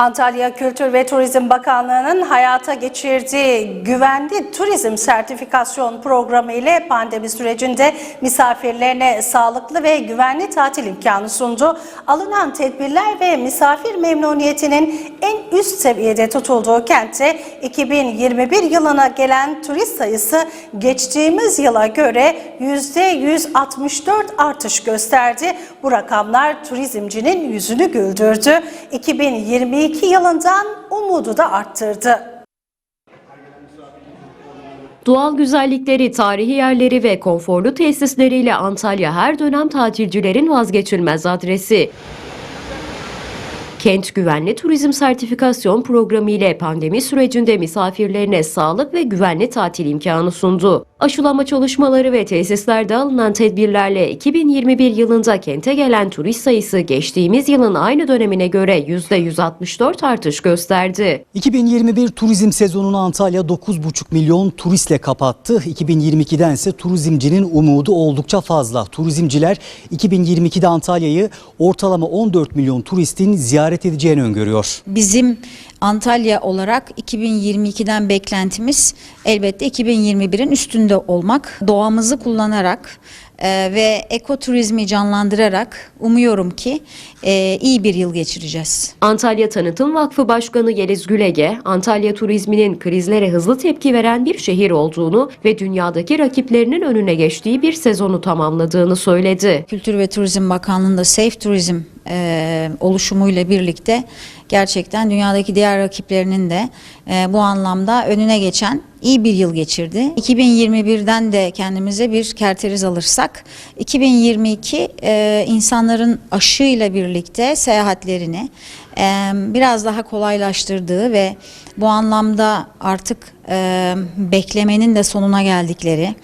Antalya Kültür ve Turizm Bakanlığı'nın hayata geçirdiği güvenli turizm sertifikasyon programı ile pandemi sürecinde misafirlerine sağlıklı ve güvenli tatil imkanı sundu. Alınan tedbirler ve misafir memnuniyetinin en üst seviyede tutulduğu kentte 2021 yılına gelen turist sayısı geçtiğimiz yıla göre %164 artış gösterdi. Bu rakamlar turizmcinin yüzünü güldürdü. 2022 yılından umudu da arttırdı. Doğal güzellikleri, tarihi yerleri ve konforlu tesisleriyle Antalya her dönem tatilcilerin vazgeçilmez adresi. Kent Güvenli Turizm Sertifikasyon Programı ile pandemi sürecinde misafirlerine sağlık ve güvenli tatil imkanı sundu. Aşılama çalışmaları ve tesislerde alınan tedbirlerle 2021 yılında kente gelen turist sayısı geçtiğimiz yılın aynı dönemine göre %164 artış gösterdi. 2021 turizm sezonunu Antalya 9,5 milyon turistle kapattı. 2022'den ise turizmcinin umudu oldukça fazla. Turizmciler 2022'de Antalya'yı ortalama 14 milyon turistin ziyaret edeceğini öngörüyor. Bizim Antalya olarak 2022'den beklentimiz elbette 2021'in üstünde olmak. Doğamızı kullanarak e, ve ekoturizmi canlandırarak umuyorum ki e, iyi bir yıl geçireceğiz. Antalya Tanıtım Vakfı Başkanı Yeliz Gülege, Antalya turizminin krizlere hızlı tepki veren bir şehir olduğunu ve dünyadaki rakiplerinin önüne geçtiği bir sezonu tamamladığını söyledi. Kültür ve Turizm Bakanlığı'nda Safe Turizm e, oluşumuyla birlikte gerçekten dünyadaki diğer rakiplerinin de e, bu anlamda önüne geçen iyi bir yıl geçirdi. 2021'den de kendimize bir kerteriz alırsak 2022 e, insanların aşıyla birlikte seyahatlerini biraz daha kolaylaştırdığı ve bu anlamda artık e, beklemenin de sonuna geldikleri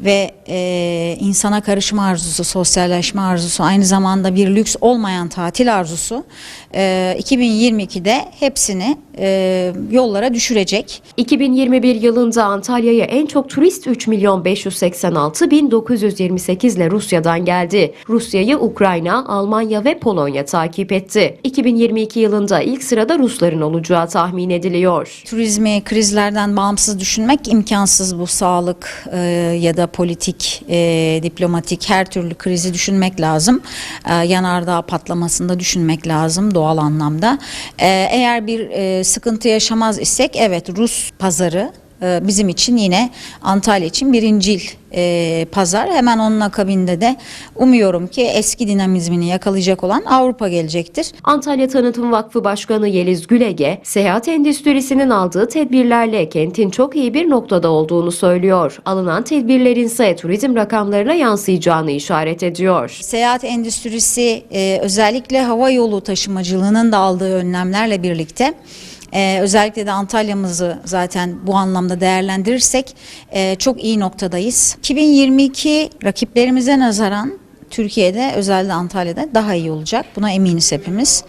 ve e, insana karışma arzusu, sosyalleşme arzusu, aynı zamanda bir lüks olmayan tatil arzusu e, 2022'de hepsini e, yollara düşürecek. 2021 yılında Antalya'ya en çok turist 3 milyon 586 bin 928 ile Rusya'dan geldi. Rusya'yı Ukrayna, Almanya ve Polonya takip etti. 2022 yılında ilk sırada Rusların olacağı tahmin ediliyor. Turizmi krizlerden bağımsız düşünmek imkansız bu sağlık e, ya da politik, e, diplomatik her türlü krizi düşünmek lazım. E, yanardağ patlamasında düşünmek lazım doğal anlamda. E, eğer bir e, sıkıntı yaşamaz isek evet Rus pazarı bizim için yine Antalya için birincil e, pazar. Hemen onun akabinde de umuyorum ki eski dinamizmini yakalayacak olan Avrupa gelecektir. Antalya Tanıtım Vakfı Başkanı Yeliz Gülege, seyahat endüstrisinin aldığı tedbirlerle kentin çok iyi bir noktada olduğunu söylüyor. Alınan tedbirlerin ise turizm rakamlarına yansıyacağını işaret ediyor. Seyahat endüstrisi e, özellikle hava yolu taşımacılığının da aldığı önlemlerle birlikte e, özellikle de Antalya'mızı zaten bu anlamda değerlendirirsek e, çok iyi noktadayız. 2022 rakiplerimize nazaran Türkiye'de özellikle Antalya'da daha iyi olacak. Buna eminiz hepimiz.